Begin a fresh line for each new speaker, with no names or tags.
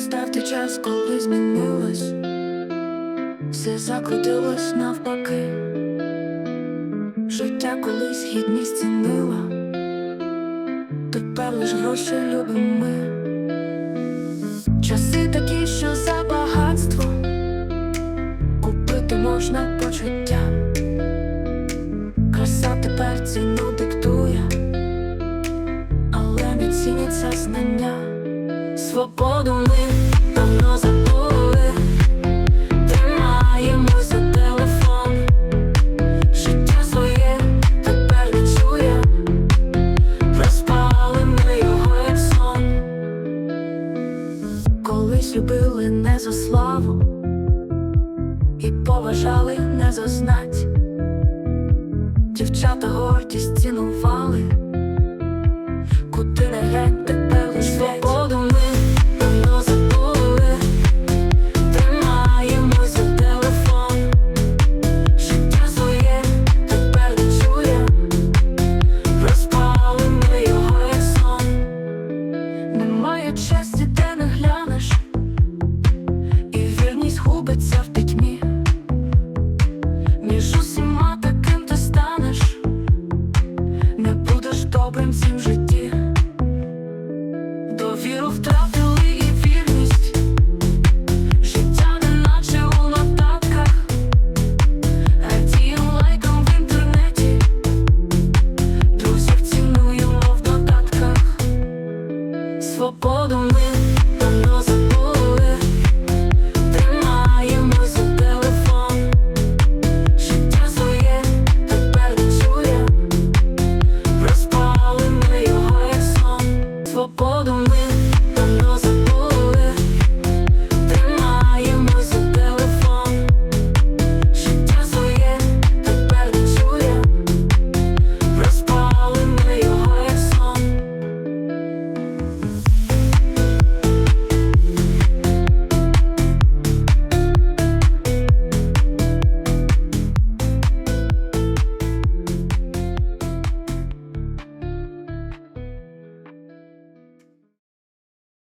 Настав той час, коли змінилось, все закрутилось навпаки. Життя колись гідність цінила, тепер лиш гроші любимо ми. Часи такі, що за багатство купити можна почуття. Краса тепер ціну диктує, але не ціняться знання. Свободу ми давно забули, тримаємо за телефон. Життя своє тепер не чує, розпали ми його як сон. Колись любили не за славу і поважали не за знать. Дівчата гордість цінували, куди не глянь, так проблем в житті, довіру втратили життя не наче у нотатках, радієм лайком в інтернеті, друзів цінуємо в додатках, свободу.